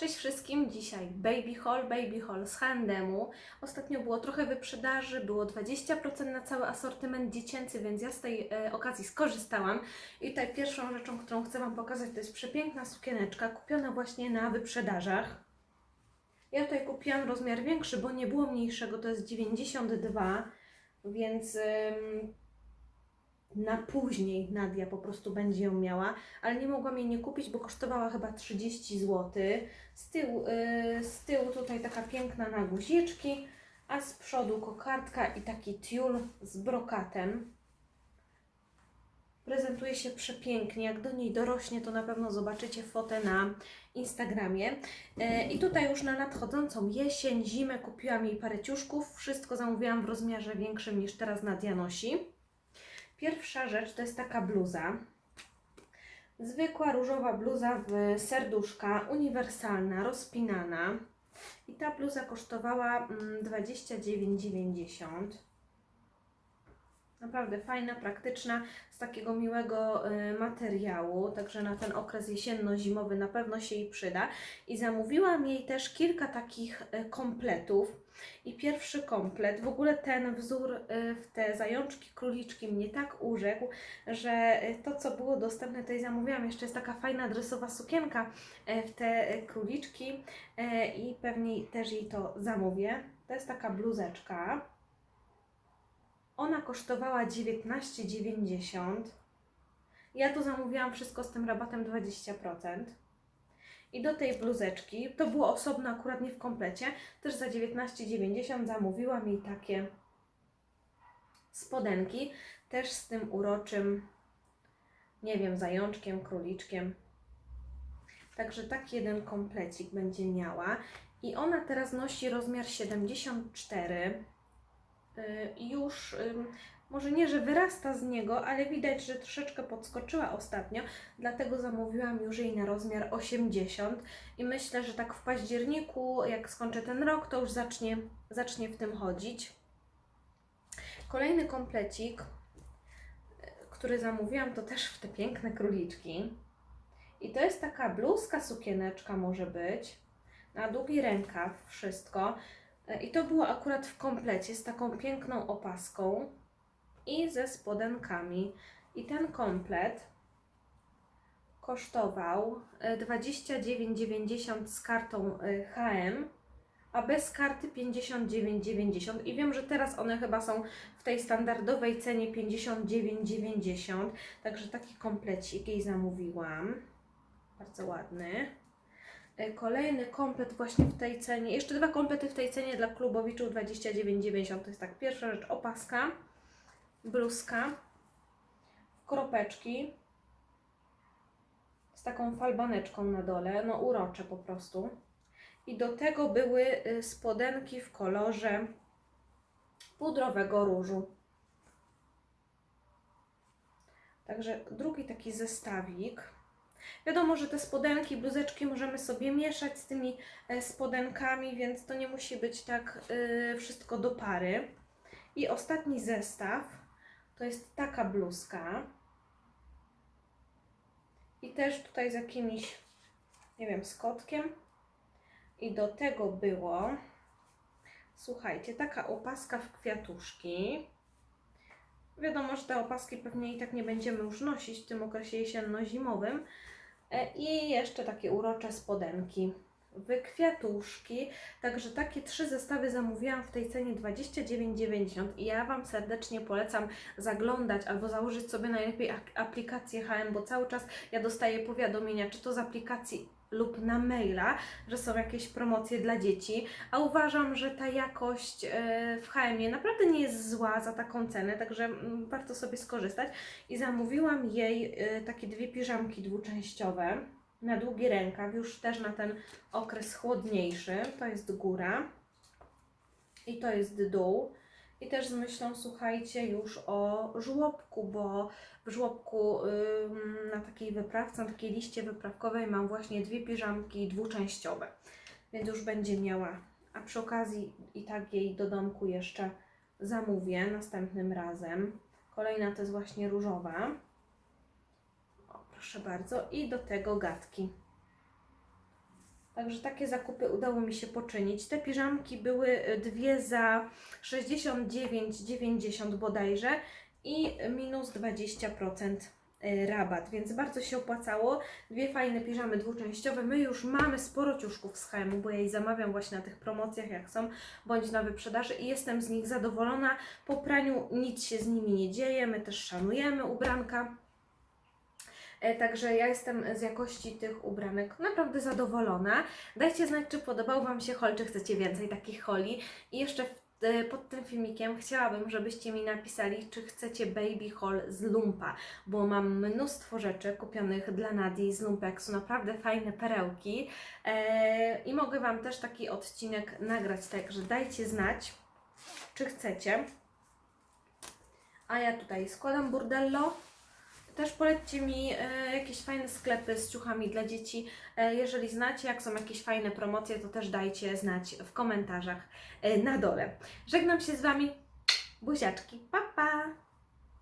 Cześć wszystkim, dzisiaj Baby Haul, Baby Haul z H&M-u. Ostatnio było trochę wyprzedaży, było 20% na cały asortyment dziecięcy, więc ja z tej e, okazji skorzystałam. I tutaj pierwszą rzeczą, którą chcę Wam pokazać, to jest przepiękna sukieneczka, kupiona właśnie na wyprzedażach. Ja tutaj kupiłam rozmiar większy, bo nie było mniejszego, to jest 92, więc na później Nadia po prostu będzie ją miała, ale nie mogłam jej nie kupić, bo kosztowała chyba 30 zł. Z tyłu, yy, z tyłu tutaj taka piękna na guziczki, a z przodu kokardka i taki tiul z brokatem. Prezentuje się przepięknie. Jak do niej dorośnie, to na pewno zobaczycie fotę na Instagramie. E, I tutaj już na nadchodzącą jesień, zimę kupiłam jej parę ciuszków. Wszystko zamówiłam w rozmiarze większym niż teraz Nadia nosi. Pierwsza rzecz to jest taka bluza. Zwykła różowa bluza w serduszka, uniwersalna, rozpinana. I ta bluza kosztowała mm, 29,90. Naprawdę fajna, praktyczna, z takiego miłego y, materiału, także na ten okres jesienno-zimowy na pewno się jej przyda. I zamówiłam jej też kilka takich y, kompletów. I pierwszy komplet, w ogóle ten wzór y, w te zajączki, króliczki mnie tak urzekł, że y, to co było dostępne tutaj zamówiłam. Jeszcze jest taka fajna dresowa sukienka y, w te króliczki i pewnie też jej to zamówię. To jest taka bluzeczka. Ona kosztowała 19,90. Ja tu zamówiłam wszystko z tym rabatem 20%. I do tej bluzeczki, to było osobno akurat nie w komplecie, też za 19,90 zamówiłam jej takie spodenki, też z tym uroczym, nie wiem, zajączkiem, króliczkiem. Także taki jeden komplecik będzie miała. I ona teraz nosi rozmiar 74. Y, już może nie, że wyrasta z niego, ale widać, że troszeczkę podskoczyła ostatnio, dlatego zamówiłam już jej na rozmiar 80 i myślę, że tak w październiku, jak skończę ten rok, to już zacznie, zacznie w tym chodzić. Kolejny komplecik, y, który zamówiłam, to też w te piękne króliczki. I to jest taka bluzka, sukieneczka może być, na długi rękaw, wszystko. E, I to było akurat w komplecie z taką piękną opaską i ze spodenkami. I ten komplet kosztował e, 29,90 z kartą e, HM, a bez karty 59,90. I wiem, że teraz one chyba są w tej standardowej cenie 59,90. Także taki komplecik jej zamówiłam. Bardzo ładny. E, Kolejny komplet właśnie w tej cenie. Jeszcze dwa komplety w tej cenie dla klubowiczów 29,90. To jest tak pierwsza rzecz opaska, bluzka, kropeczki z taką falbaneczką na dole, no urocze po prostu. I do tego były y, spodenki w kolorze pudrowego różu. Także drugi taki zestawik. Wiadomo, że te spodenki, bluzeczki możemy sobie mieszać z tymi e, spodenkami, więc to nie musi być tak y, wszystko do pary. I ostatni zestaw to jest taka bluzka. I też tutaj z jakimś, nie wiem, z kotkiem. I do tego było, słuchajcie, taka opaska w kwiatuszki. Wiadomo, że te opaski pewnie i tak nie będziemy już nosić w tym okresie jesienno-zimowym. E, I jeszcze takie urocze spodenki kwiatuszki. Także takie trzy zestawy zamówiłam w tej cenie 29,90 i ja Wam serdecznie polecam zaglądać albo założyć sobie najlepiej aplikację HM, bo cały czas ja dostaję powiadomienia, czy to z aplikacji lub na maila, że są jakieś promocje dla dzieci, a uważam, że ta jakość e, w HM naprawdę nie jest zła za taką cenę, także mm, warto sobie skorzystać. I zamówiłam jej e, takie dwie piżamki dwuczęściowe na długi rękaw, już też na ten okres chłodniejszy. To jest góra i to jest dół. I też z myślą, słuchajcie, już o żłobku, bo w żłobku ym, na takiej wyprawce, na takiej liście wyprawkowej mam właśnie dwie piżamki dwuczęściowe, więc już będzie miała. A przy okazji i tak jej do domku jeszcze zamówię następnym razem. Kolejna to jest właśnie różowa. Proszę bardzo. I do tego gadki. Także takie zakupy udało mi się poczynić. Te piżamki były y, dwie za 69,90 bodajże i minus 20% y, rabat, więc bardzo się opłacało. Dwie fajne piżamy dwuczęściowe. My już mamy sporo ciuszków z HM, bo ja je zamawiam właśnie na tych promocjach, jak są, bądź na wyprzedaży i jestem z nich zadowolona. Po praniu nic się z nimi nie dzieje, my też szanujemy ubranka. E, Także ja jestem z jakości tych ubranek naprawdę zadowolona. Dajcie znać, czy podobał Wam się haul, czy chcecie więcej takich holi. I jeszcze e, pod tym filmikiem chciałabym, żebyście mi napisali, czy chcecie baby haul z lumpa, bo mam mnóstwo rzeczy kupionych dla Nadii z lumpek, są naprawdę fajne perełki e, i mogę Wam też taki odcinek nagrać, także dajcie znać, czy chcecie. A ja tutaj składam burdello. Też polećcie mi e, jakieś fajne sklepy z ciuchami dla dzieci. E, jeżeli znacie, jak są jakieś fajne promocje, to też dajcie znać w komentarzach e, na dole. Żegnam się z Wami. Buziaczki. Pa, pa!